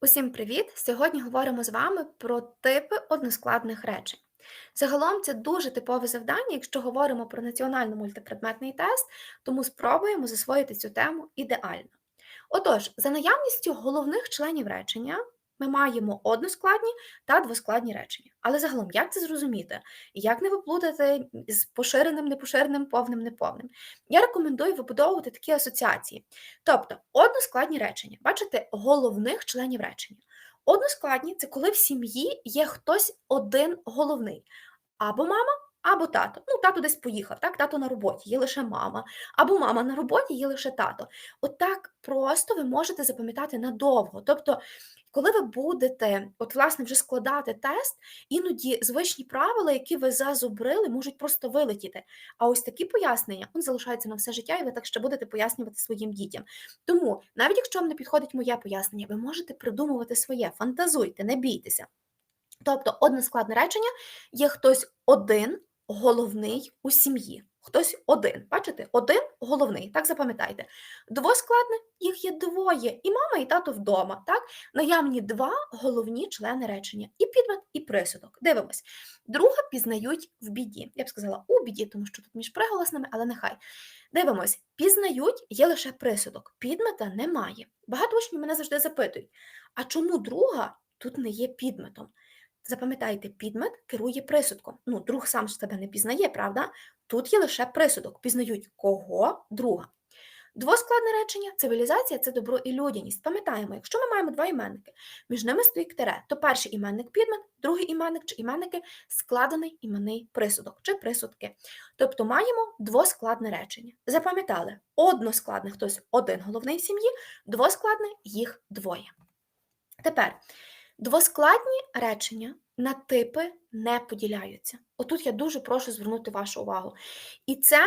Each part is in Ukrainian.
Усім привіт! Сьогодні говоримо з вами про типи односкладних речень. Загалом це дуже типове завдання, якщо говоримо про національно мультипредметний тест, тому спробуємо засвоїти цю тему ідеально. Отож, за наявністю головних членів речення ми маємо односкладні та двоскладні речення. Але загалом, як це зрозуміти? Як не виплутати з поширеним, непоширеним, повним, неповним? Я рекомендую вибудовувати такі асоціації. Тобто, односкладні речення, бачите, головних членів речення. Односкладні це коли в сім'ї є хтось один головний, або мама, або тато. Ну, тато десь поїхав, так, тато на роботі, є лише мама, або мама на роботі, є лише тато. Отак просто ви можете запам'ятати надовго. Тобто, коли ви будете, от, власне, вже складати тест, іноді звичні правила, які ви зазубрили, можуть просто вилетіти. А ось такі пояснення вони залишаються на все життя, і ви так ще будете пояснювати своїм дітям. Тому, навіть якщо вам не підходить моє пояснення, ви можете придумувати своє, фантазуйте, не бійтеся. Тобто, односкладне речення є хтось один головний у сім'ї. Хтось один. Бачите? Один головний, так запам'ятайте. Двоскладне їх є двоє, і мама, і тато вдома. Так? Наявні два головні члени речення: і підмет, і присудок. Дивимось. Друга пізнають в біді. Я б сказала у біді, тому що тут між приголосними, але нехай. Дивимось, пізнають є лише присудок, підмета немає. Багато учнів мене завжди запитують: а чому друга тут не є підметом? Запам'ятайте, підмет керує присудком. Ну, друг сам себе не пізнає, правда? Тут є лише присудок. Пізнають кого друга. Двоскладне речення цивілізація це добро і людяність. Пам'ятаємо, якщо ми маємо два іменники, між ними стоїть тире, то перший іменник підмет, другий іменник чи іменники складений іменний присудок чи присудки. Тобто маємо двоскладне речення. Запам'ятали, односкладне хтось один головний в сім'ї, двоскладне їх двоє. Тепер. Двоскладні речення на типи не поділяються. Отут я дуже прошу звернути вашу увагу. І це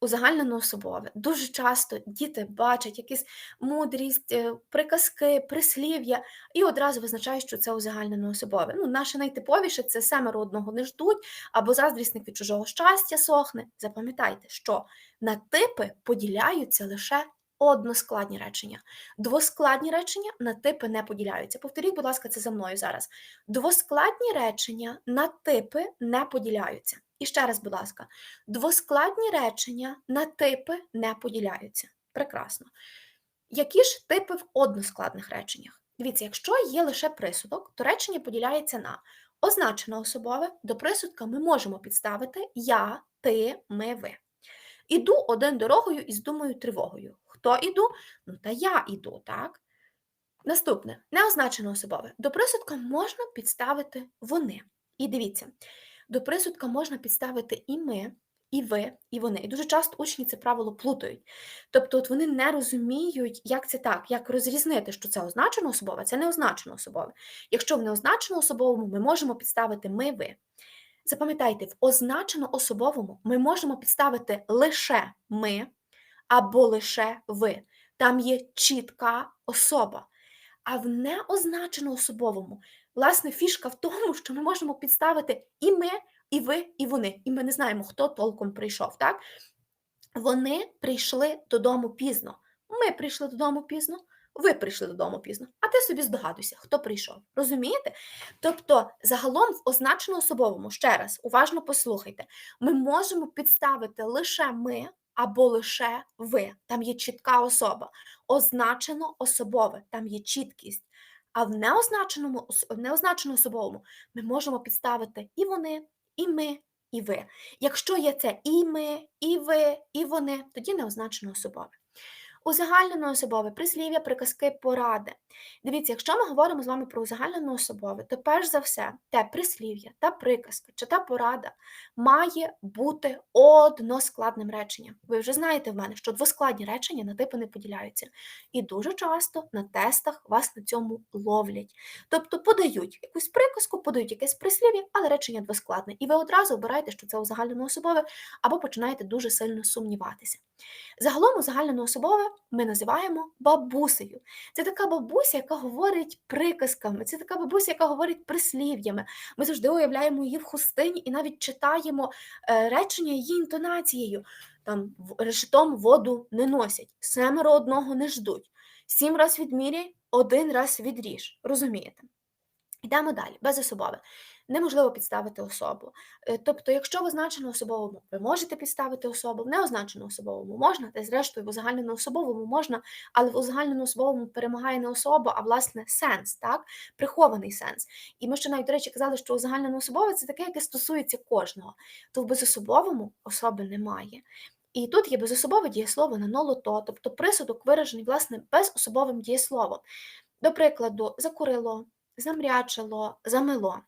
узагальнено особове. Дуже часто діти бачать якусь мудрість, е, приказки, прислів'я і одразу визначають, що це узагальнено особове. Ну, Наше найтиповіше це семеро одного не ждуть, або заздрісник від чужого щастя сохне. Запам'ятайте, що на типи поділяються лише односкладні речення. Двоскладні речення на типи не поділяються. Повторіть, будь ласка, це за мною зараз. Двоскладні речення на типи не поділяються. І ще раз, будь ласка, двоскладні речення на типи не поділяються. Прекрасно. Які ж типи в односкладних реченнях? Дивіться, якщо є лише присудок, то речення поділяється на означене особове, до присудка ми можемо підставити я, ти, ми, ви. Іду один дорогою із думою тривогою. Хто іду? Ну, та я іду, так? Наступне неозначене особове. До присудка можна підставити вони. І дивіться, до присудка можна підставити і ми, і ви, і вони. І дуже часто учні це правило плутають. Тобто, от вони не розуміють, як це так, як розрізнити, що це означено особове, це не означено особове. Якщо в неозначено особовому ми можемо підставити ми, ви. Запам'ятайте, в означено особовому ми можемо підставити лише ми або лише ви. Там є чітка особа. А в неозначено особовому, власне, фішка в тому, що ми можемо підставити і ми, і ви, і вони. І ми не знаємо, хто толком прийшов. так? Вони прийшли додому пізно. Ми прийшли додому пізно, ви прийшли додому пізно, а ти собі здогадуйся, хто прийшов. Розумієте? Тобто, загалом в означено особовому, ще раз, уважно послухайте, ми можемо підставити лише ми або лише ви. Там є чітка особа. Означено особове, там є чіткість. А в неозначеному в неозначеному особовому ми можемо підставити і вони, і ми, і ви. Якщо є це і ми, і ви, і вони, тоді неозначено особове. Узагальнено особове прислів'я, приказки, поради. Дивіться, якщо ми говоримо з вами про узагальнено особове, то перш за все те прислів'я, та приказка чи та порада має бути односкладним реченням. Ви вже знаєте в мене, що двоскладні речення на типи не поділяються. І дуже часто на тестах вас на цьому ловлять. Тобто подають якусь приказку, подають якесь прислів'я, але речення двоскладне. І ви одразу обираєте, що це узагальнено особове, або починаєте дуже сильно сумніватися. Загалом узагальнено особове ми називаємо бабусею. Це така бабуся, яка говорить приказками, це така бабуся, яка говорить прислів'ями. Ми завжди уявляємо її в хустині і навіть читаємо е, речення її інтонацією. Там решетом воду не носять, семеро одного не ждуть. Сім раз відміряй, один раз відріж. Розумієте? Йдемо далі, безособове. Неможливо підставити особу. Е, Тобто, якщо в означено особовому ви можете підставити особу, в неозначено особовому можна, та зрештою в узагальнено особовому можна, але в узагальнено особовому перемагає не особа, а власне сенс, так? прихований сенс. І ми ще навіть, до речі, казали, що узагальнено особове це таке, яке стосується кожного, то в безособовому особи немає. І тут є безособове дієслово на нолото, тобто присудок виражений власне безособовим дієсловом. До прикладу, закурило, замрячило, замило.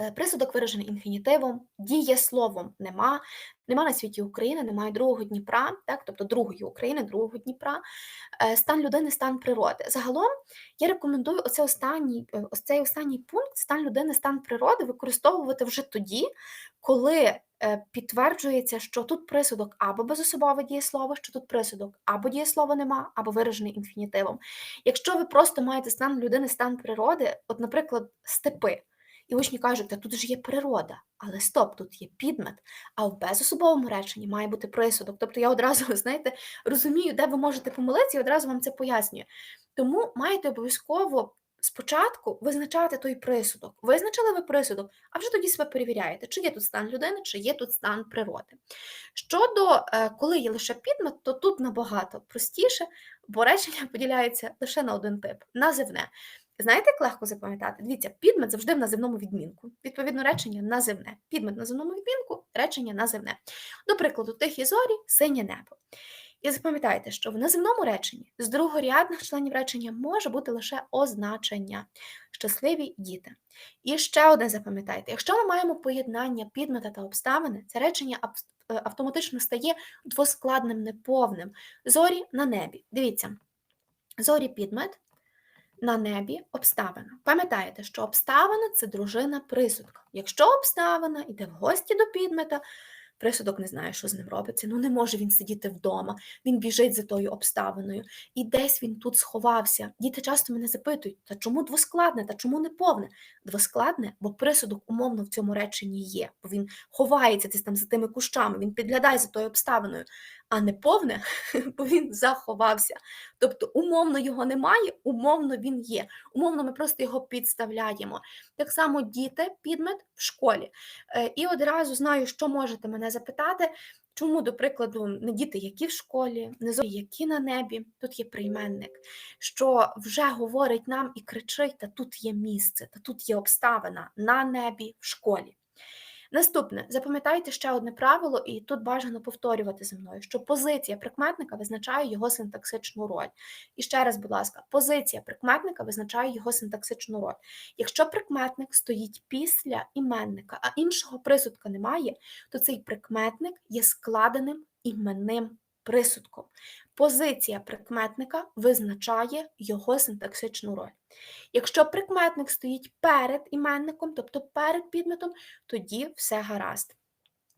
Е, Присудок виражений інфінітивом, дієсловом нема. Нема на світі України, немає другого Дніпра, так, тобто другої України, другого Дніпра. Е, Стан людини, стан природи. Загалом я рекомендую оце останній, е, ось цей останній пункт, стан людини, стан природи, використовувати вже тоді, коли підтверджується, що тут присудок або безособове дієслово, що тут присудок або дієслова нема, або виражений інфінітивом. Якщо ви просто маєте стан людини, стан природи, от, наприклад, степи. І учні кажуть, та тут ж є природа, але стоп, тут є підмет, а в безособовому реченні має бути присудок. Тобто я одразу, знаєте, розумію, де ви можете помилитися, і одразу вам це пояснюю. Тому маєте обов'язково спочатку визначати той присудок. Визначили ви присудок, а вже тоді себе перевіряєте, чи є тут стан людини, чи є тут стан природи. Щодо е, коли є лише підмет, то тут набагато простіше, бо речення поділяється лише на один тип називне. Знаєте, як легко запам'ятати? Дивіться, підмет завжди в називному відмінку. Відповідно, речення називне. Підмет в називному відмінку, речення називне. До прикладу, тихі зорі, синє небо. І запам'ятайте, що в називному реченні з другорядних членів речення може бути лише означення щасливі діти. І ще одне запам'ятайте: якщо ми маємо поєднання підмета та обставини, це речення е, автоматично стає двоскладним, неповним. Зорі на небі. Дивіться, зорі підмет, на небі обставина. Пам'ятаєте, що обставина це дружина присудка. Якщо обставина йде в гості до підмета, присудок не знає, що з ним робиться. Ну не може він сидіти вдома, він біжить за тою обставиною. І десь він тут сховався. Діти часто мене запитують, та чому двоскладне, та чому не повне? Двоскладне, бо присудок умовно в цьому реченні є, бо він ховається десь там за тими кущами, він підглядає за тою обставиною, а не повне, бо він заховався. Тобто, умовно його немає, умовно він є. Умовно, ми просто його підставляємо. Так само діти, підмет в школі. Е, І одразу знаю, що можете мене запитати. Чому, до прикладу, не діти, які в школі, не зорі, які на небі, тут є прийменник, що вже говорить нам і кричить, та тут є місце, та тут є обставина на небі в школі. Наступне, запам'ятайте ще одне правило, і тут бажано повторювати зі мною, що позиція прикметника визначає його синтаксичну роль. І ще раз, будь ласка, позиція прикметника визначає його синтаксичну роль. Якщо прикметник стоїть після іменника, а іншого присудка немає, то цей прикметник є складеним іменним присудком. Позиція прикметника визначає його синтаксичну роль. Якщо прикметник стоїть перед іменником, тобто перед підметом, тоді все гаразд.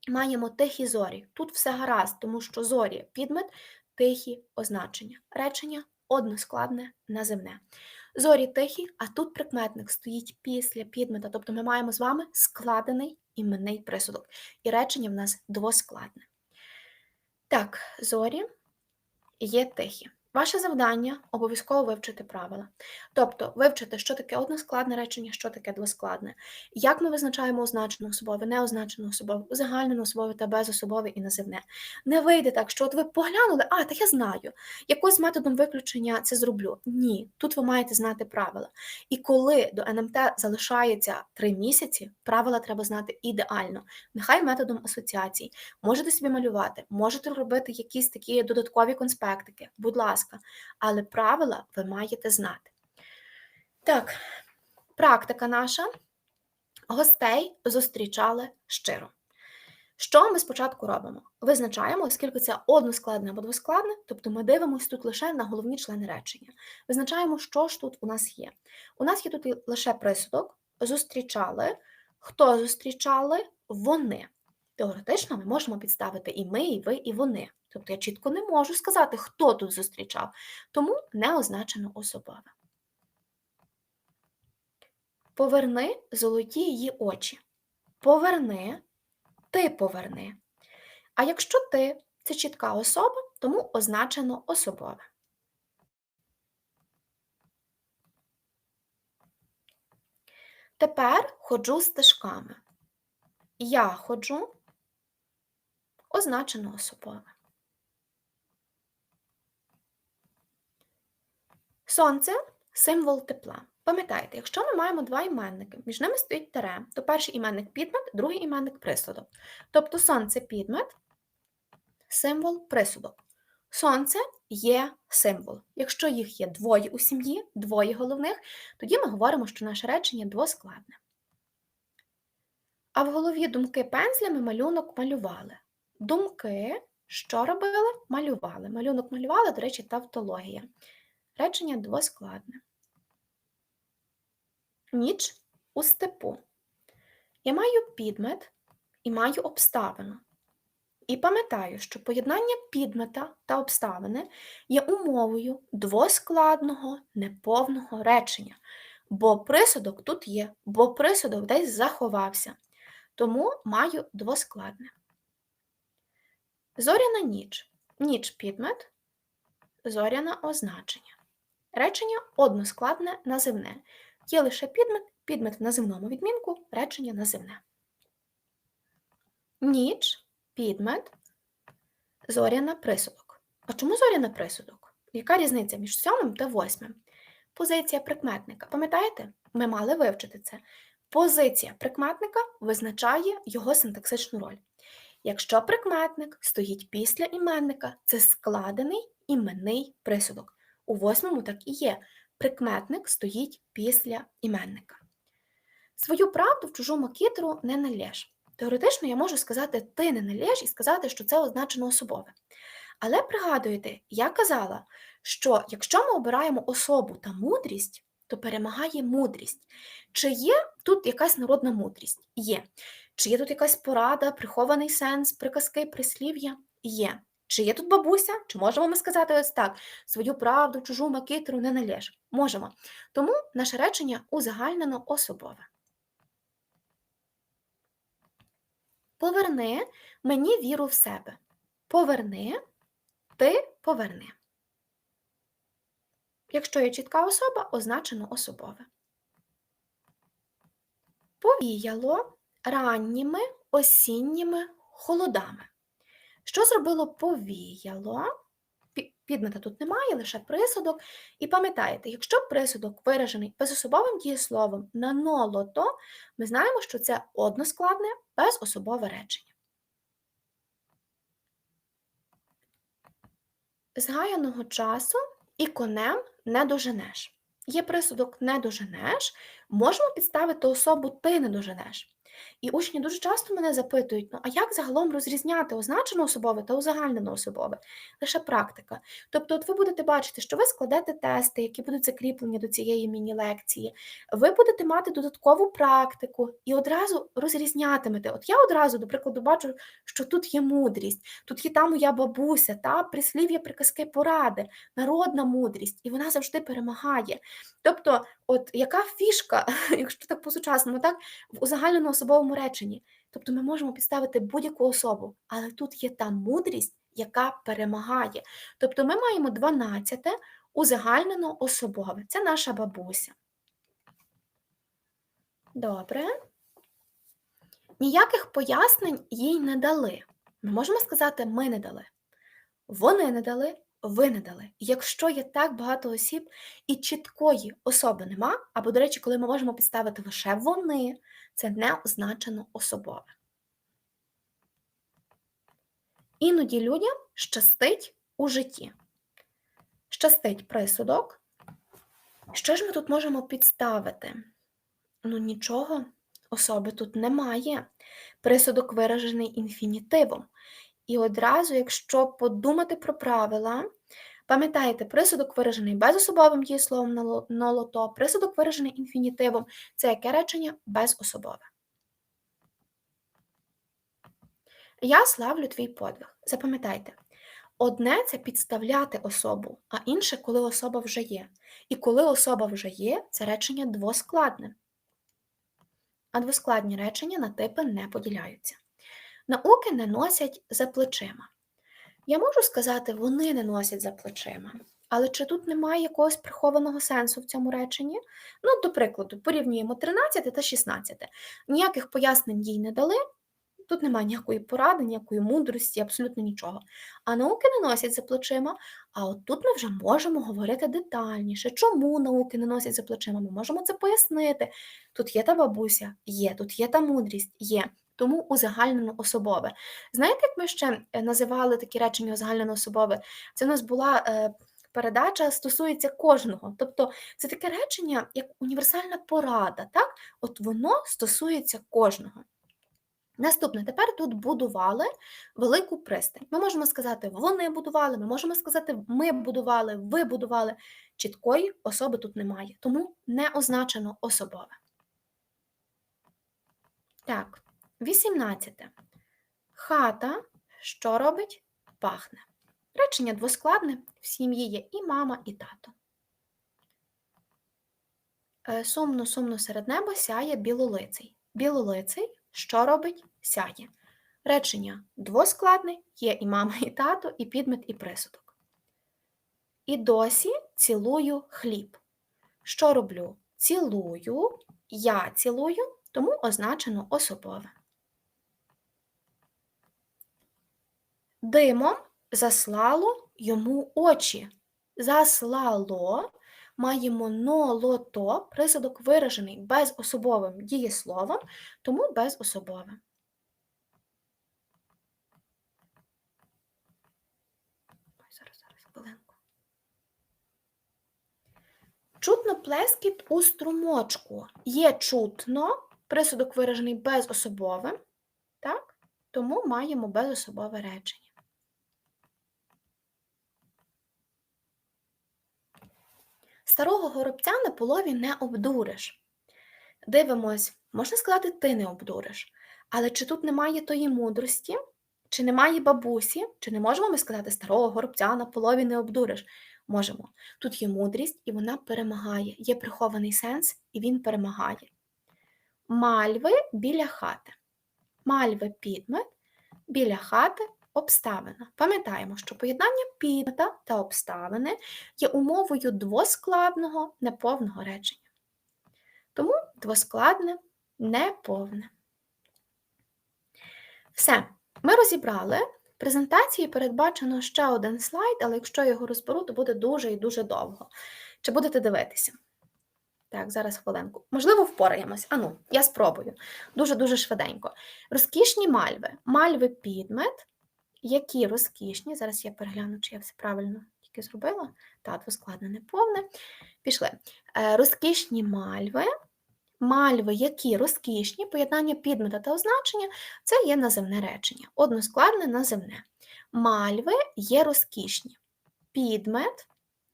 Маємо тихі зорі. Тут все гаразд, тому що зорі підмет, тихі означення. Речення односкладне наземне. Зорі тихі, а тут прикметник стоїть після підмета, тобто ми маємо з вами складений іменний присудок. І речення в нас двоскладне. Так, зорі є тихі. Ваше завдання обов'язково вивчити правила. Тобто вивчити, що таке односкладне речення, що таке двоскладне, як ми визначаємо означене особове, неозначене особове, узагальнене особове та безособове і називне. Не вийде так, що от ви поглянули, а, так я знаю, якось методом виключення це зроблю. Ні, тут ви маєте знати правила. І коли до НМТ залишається три місяці, правила треба знати ідеально. Нехай методом асоціацій. Можете собі малювати, можете робити якісь такі додаткові конспектики, будь ласка, але правила ви маєте знати. Так, практика наша. Гостей зустрічали щиро. Що ми спочатку робимо? Визначаємо, оскільки це односкладне або двоскладне, тобто ми дивимося тут лише на головні члени речення. Визначаємо, що ж тут у нас є. У нас є тут лише присудок, зустрічали. Хто зустрічали? Вони. Теоретично ми можемо підставити і ми, і ви, і вони. Тобто я чітко не можу сказати, хто тут зустрічав, тому не означено особове. Поверни золоті її очі. Поверни, ти поверни. А якщо ти це чітка особа, тому означено особове. Тепер ходжу стежками. Я ходжу означено особове. Сонце символ тепла. Пам'ятайте, якщо ми маємо два іменники, між ними стоїть тере, то перший іменник підмет, другий іменник присудок. Тобто сонце підмет, символ присудок. Сонце є символ. Якщо їх є двоє у сім'ї, двоє головних, тоді ми говоримо, що наше речення двоскладне. А в голові думки пензлями малюнок малювали. Думки, що робили? Малювали. Малюнок малювали, до речі, тавтологія. Речення двоскладне. Ніч у степу. Я маю підмет і маю обставину. І пам'ятаю, що поєднання підмета та обставини є умовою двоскладного неповного речення, бо присудок тут є, бо присудок десь заховався. Тому маю двоскладне. Зоряна ніч. Ніч підмет, зоряна означення. Речення односкладне називне. Є лише підмет, підмет в називному відмінку, речення називне. Ніч, підмет, зоряна присудок. А чому зоряна присудок? Яка різниця між сьомим та восьмим? Позиція прикметника. Пам'ятаєте? Ми мали вивчити це. Позиція прикметника визначає його синтаксичну роль. Якщо прикметник стоїть після іменника, це складений іменний присудок. У восьмому так і є. Прикметник стоїть після іменника. Свою правду в чужому кітеру не налєш. Теоретично я можу сказати ти не налєш і сказати, що це означено особове. Але пригадуєте, я казала, що якщо ми обираємо особу та мудрість, то перемагає мудрість. Чи є тут якась народна мудрість? Є. Чи є тут якась порада, прихований сенс, приказки, прислів'я? Є. Чи є тут бабуся? Чи можемо ми сказати ось так: свою правду, чужу макитру не налєш? Можемо. Тому наше речення узагальнено особове. Поверни мені віру в себе. Поверни, ти поверни. Якщо є чітка особа, означено особове. Повіяло ранніми осінніми холодами. Що зробило повіяло? Підмета тут немає, лише присудок. І пам'ятаєте, якщо присудок виражений безособовим дієсловом на нолото, ми знаємо, що це односкладне безособове речення. Згаяного часу і конем не доженеш. Є присудок не доженеш, можемо підставити особу ти не доженеш. І учні дуже часто мене запитують: ну а як загалом розрізняти означене особове та узагальнене особове? Лише практика. Тобто, от ви будете бачити, що ви складете тести, які будуть закріплені до цієї міні-лекції, ви будете мати додаткову практику і одразу розрізнятимете. От я одразу, до прикладу, бачу, що тут є мудрість, тут є та моя бабуся, та прислів'я, приказки, поради, народна мудрість, і вона завжди перемагає. Тобто, от яка фішка, якщо так по-сучасному, так, в узагальненому особовому реченні. Тобто ми можемо підставити будь-яку особу, але тут є та мудрість, яка перемагає. Тобто ми маємо 12 узагальнено особове. Це наша бабуся. Добре. Ніяких пояснень їй не дали. Ми можемо сказати, ми не дали. Вони не дали, ви не дали. Якщо є так багато осіб і чіткої особи нема, або, до речі, коли ми можемо підставити лише вони, це не означено особове. Іноді людям щастить у житті. Щастить присудок. Що ж ми тут можемо підставити? Ну, нічого, особи тут немає. Присудок виражений інфінітивом. І одразу, якщо подумати про правила, пам'ятайте, присудок виражений безособовим дієсловом нолото, присудок виражений інфінітивом це яке речення безособове. Я славлю твій подвиг. Запам'ятайте, одне це підставляти особу, а інше, коли особа вже є. І коли особа вже є, це речення двоскладне. А двоскладні речення на типи не поділяються. Науки не носять за плечима. Я можу сказати, вони не носять за плечима. Але чи тут немає якогось прихованого сенсу в цьому реченні? Ну, до прикладу, порівнюємо 13 та 16. Ніяких пояснень їй не дали, тут немає ніякої поради, ніякої мудрості, абсолютно нічого. А науки не носять за плечима, а от тут ми вже можемо говорити детальніше. Чому науки не носять за плечима? Ми можемо це пояснити. Тут є та бабуся, є, тут є та мудрість, є. Тому узагальнено особове. Знаєте, як ми ще е, називали такі речення узагальнено особове? Це в нас була е, передача стосується кожного. Тобто це таке речення, як універсальна порада, так? От воно стосується кожного. Наступне, тепер тут будували велику пристань. Ми можемо сказати, вони будували, ми можемо сказати, ми будували, ви будували. Чіткої особи тут немає, тому не означено особове. Так, 18. Хата, що робить? Пахне. Речення двоскладне, в сім'ї є і мама, і тато. Е, Сумно, сумно серед неба сяє білолиций. Білолиций, що робить? Сяє. Речення двоскладне, є і мама, і тато, і підмет, і присудок. І досі цілую хліб. Що роблю? Цілую, я цілую, тому означено особове. Димом заслало йому очі. Заслало маємо нолото, присудок виражений безособовим дієсловом, тому безособове. Чутно плескіт у струмочку. Є чутно, присудок виражений безособовим, так? тому маємо безособове речення. Старого горобця на полові не обдуриш. Дивимось, можна сказати, ти не обдуриш. Але чи тут немає тої мудрості, чи немає бабусі, чи не можемо ми сказати старого горобця на полові не обдуриш? Можемо. Тут є мудрість, і вона перемагає. Є прихований сенс, і він перемагає. Мальви біля хати. Мальви підмет, біля хати обставина. Пам'ятаємо, що поєднання підмета та обставини є умовою двоскладного неповного речення. Тому двоскладне неповне. Все, ми розібрали. В презентації передбачено ще один слайд, але якщо я його розберу, то буде дуже і дуже довго. Чи будете дивитися? Так, зараз хвилинку. Можливо, впораємось. Ану, я спробую. Дуже-дуже швиденько. Розкішні мальви. Мальви підмет, які розкішні. Зараз я перегляну, чи я все правильно тільки зробила. Так, двоскладне повне. Пішли. Е, Розкішні мальви. Мальви, які розкішні, поєднання підмета та означення це є наземне речення. Односкладне наземне. Мальви є розкішні. Підмет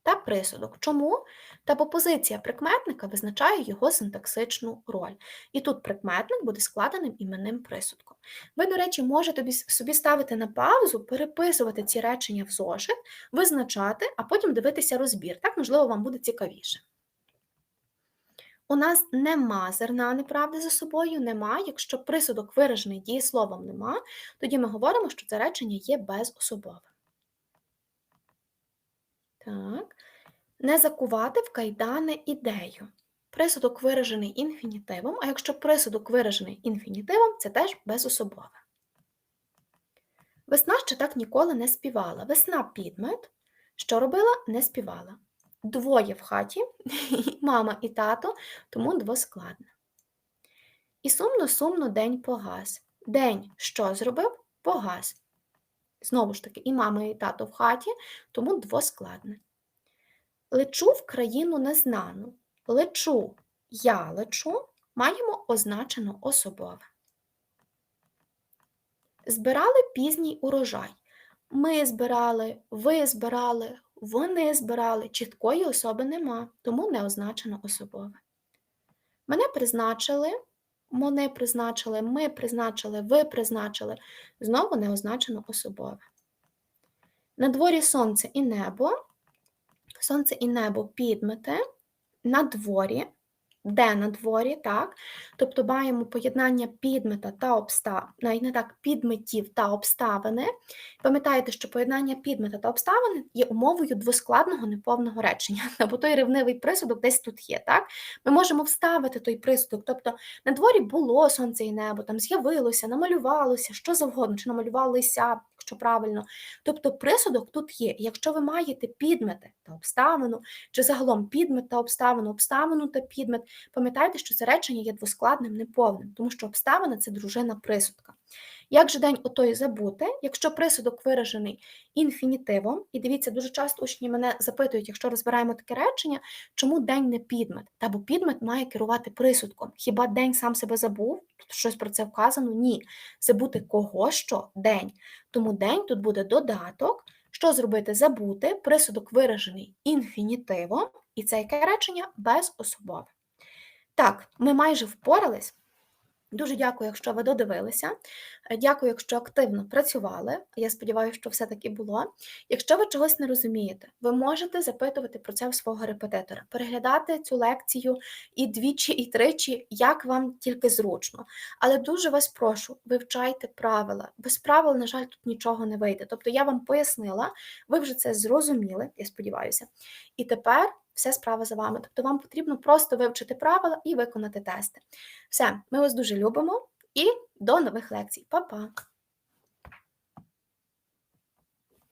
та присудок. Чому? Та бо позиція прикметника визначає його синтаксичну роль. І тут прикметник буде складеним іменним присудком. Ви, до речі, можете собі ставити на паузу, переписувати ці речення в зошит, визначати, а потім дивитися розбір. Так, можливо, вам буде цікавіше. У нас нема зерна неправди за собою, нема. Якщо присудок виражений дієсловом нема, тоді ми говоримо, що це речення є безособовим. Так. Не закувати в кайдани ідею. Присудок виражений інфінітивом, а якщо присудок виражений інфінітивом, це теж безособове. Весна ще так ніколи не співала. Весна підмет. Що робила? Не співала. Двоє в хаті, мама і тато, тому двоскладне. І сумно-сумно день погас. День що зробив? Погас. Знову ж таки, і мама, і тато в хаті, тому двоскладне. Лечу в країну незнану. Лечу, я лечу, маємо означено особове. Збирали пізній урожай. Ми збирали, ви збирали, вони збирали, чіткої особи нема, тому не означено особове. Мене призначили, вони призначили, ми призначили, ви призначили, знову не означено особове. На дворі сонце і небо, сонце і небо підмете, на дворі, де на дворі, так? Тобто маємо поєднання підмета та обставин, навіть не так, підметів та обставини. Пам'ятаєте, що поєднання підмета та обставини є умовою двоскладного неповного речення, або той ревнивий присудок десь тут є, так? Ми можемо вставити той присудок, тобто на дворі було сонце і небо, там з'явилося, намалювалося, що завгодно, чи намалювалися, якщо правильно. Тобто присудок тут є. Якщо ви маєте підмети та обставину, чи загалом підмет та обставину, обставину та підмет, пам'ятайте, що це речення є двоскладним, неповним, тому що обставина це дружина присудка. Як же день отой забути, якщо присудок виражений інфінітивом, і дивіться, дуже часто учні мене запитують, якщо розбираємо таке речення, чому день не підмет? Та бо підмет має керувати присудком. Хіба день сам себе забув? Тут щось про це вказано? Ні. Забути кого що день. Тому день тут буде додаток. Що зробити? Забути, присудок виражений інфінітивом, і це яке речення безособове. Так, ми майже впорались. Дуже дякую, якщо ви додивилися. Дякую, якщо активно працювали. Я сподіваюся, що все таки було. Якщо ви чогось не розумієте, ви можете запитувати про це в свого репетитора, переглядати цю лекцію і двічі, і тричі, як вам тільки зручно. Але дуже вас прошу, вивчайте правила. Без правил, на жаль, тут нічого не вийде. Тобто я вам пояснила, ви вже це зрозуміли, я сподіваюся. І тепер все справа за вами. Тобто вам потрібно просто вивчити правила і виконати тести. Все, ми вас дуже любимо і до нових лекцій. Па-па!